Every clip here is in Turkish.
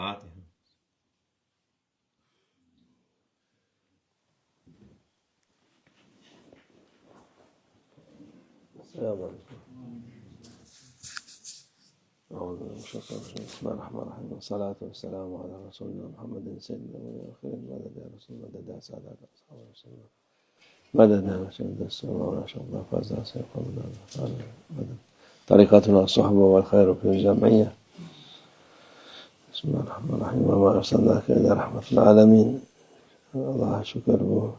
Fatiha. السلام عليكم. أعوذ بسم الله الرحمن الرحيم. والصلاة والسلام على رسولنا محمد سيد الأولين والآخرين مدد يا رسول الله مدد يا سادات أصحاب رسول الله مدد يا رسول. السلام ولا شاء الله. فاز سيقوم مدد. طريقتنا الصحبة والخير في الجمعية. Bismillahirrahmanirrahim. Ve ma arsalnâke ile rahmetil alemin. Allah'a şükür bu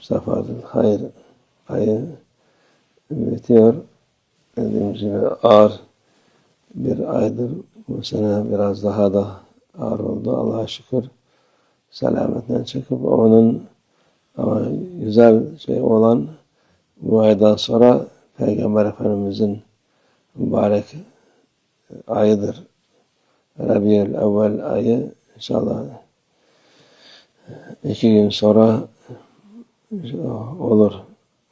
Safadır Hayır ayı bitiyor. Dediğimiz gibi ağır bir aydır. Bu sene biraz daha da ağır oldu. Allah'a şükür selametten çıkıp onun ama güzel şey olan bu aydan sonra Peygamber Efendimizin mübarek ayıdır. Rabiül evvel ayı inşallah iki gün sonra olur.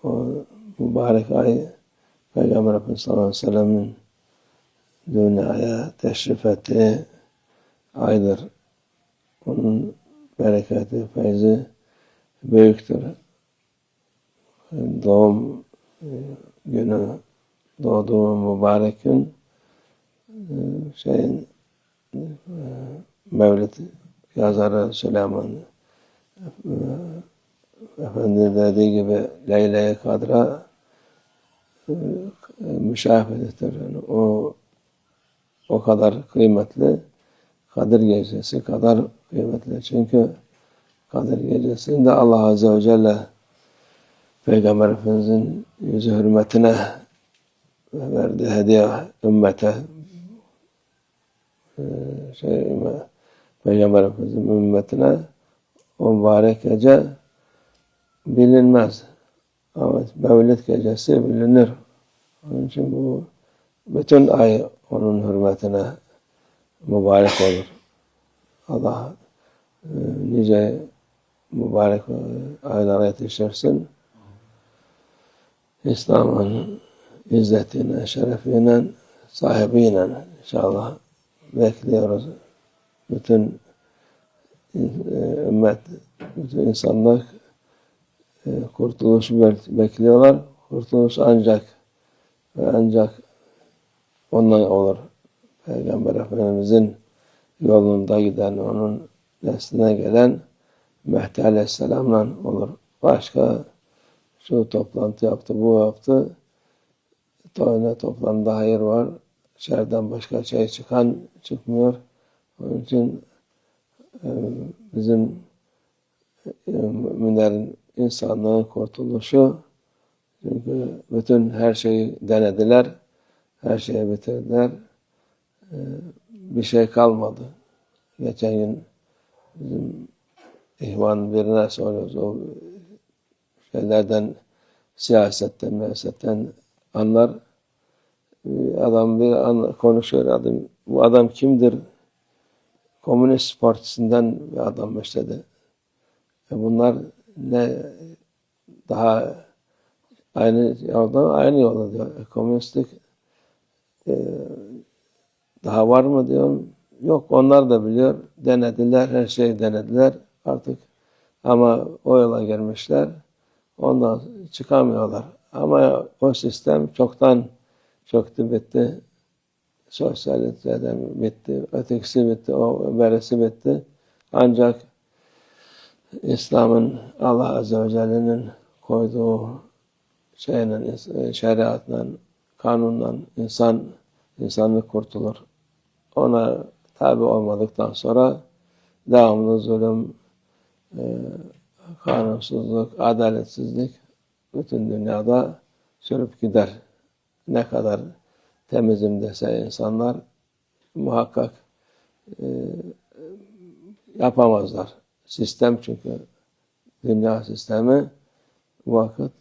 O mübarek ay Peygamber Efendimiz sallallahu aleyhi ve sellem'in dünyaya teşrif ettiği aydır. Onun bereketi, feyzi büyüktür. Doğum e, günü, doğduğu mübarek gün e, şeyin Mevlid yazarı Süleyman Efendi dediği gibi Leyle-i Kadr'a e, müşahededir. Yani o o kadar kıymetli Kadir Gecesi kadar kıymetli. Çünkü Kadir Gecesi'nde Allah Azze ve Celle Peygamber Efendimiz'in yüzü hürmetine verdiği hediye ümmete e, şey, Peygamber Efendimiz'in ümmetine o mübarek gece bilinmez. Ama Mevlid gecesi bilinir. Onun için bu bütün ay onun hürmetine mübarek olur. Allah e, nice mübarek aylara yetiştirsin. İslam'ın izzetine, şerefine, sahibiyle inşallah bekliyoruz. Bütün e, ümmet, bütün insanlık e, kurtuluşu bekliyorlar. Kurtuluş ancak ve ancak ondan olur. Peygamber Efendimizin yolunda giden, onun nesline gelen Mehdi Aleyhisselam'la olur. Başka şu toplantı yaptı, bu yaptı. Tane toplamda hayır var. İçeriden başka şey çıkan çıkmıyor. Onun için e, bizim e, müminlerin insanlığın kurtuluşu çünkü bütün her şeyi denediler. Her şeyi bitirdiler. Ee, bir şey kalmadı. Geçen gün bizim ihvan birine soruyoruz. O şeylerden siyasetten, siyasetten anlar. Adam bir an konuşuyor. Adam, bu adam kimdir? Komünist Partisi'nden bir adammış dedi. E bunlar ne daha aynı yolda aynı yolda diyor. E, komünistlik e, daha var mı diyor. Yok onlar da biliyor. Denediler, her şeyi denediler artık. Ama o yola girmişler. Ondan çıkamıyorlar. Ama o sistem çoktan çöktü bitti. Sosyalizmden bitti. Ötekisi bitti. O beresi bitti. Ancak İslam'ın Allah Azze ve Celle'nin koyduğu şeyle, şeriatla, kanunla insan insanlık kurtulur. Ona tabi olmadıktan sonra devamlı zulüm, e, kanunsuzluk, adaletsizlik bütün dünyada sürüp gider. Ne kadar temizim dese insanlar muhakkak e, yapamazlar. Sistem çünkü dünya sistemi vakit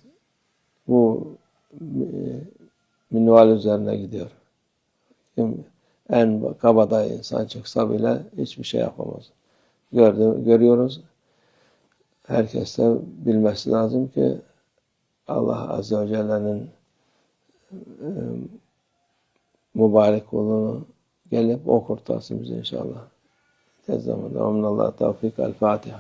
bu e, minval üzerine gidiyor. Kim en kabada insan çıksa bile hiçbir şey yapamaz. Gördü, görüyoruz. Herkes de bilmesi lazım ki Allah Azze ve Celle'nin e, mübarek kulunu gelip okurtarsın bize inşallah. Tez zamanda. Amin Allah tevfik. El Fatiha.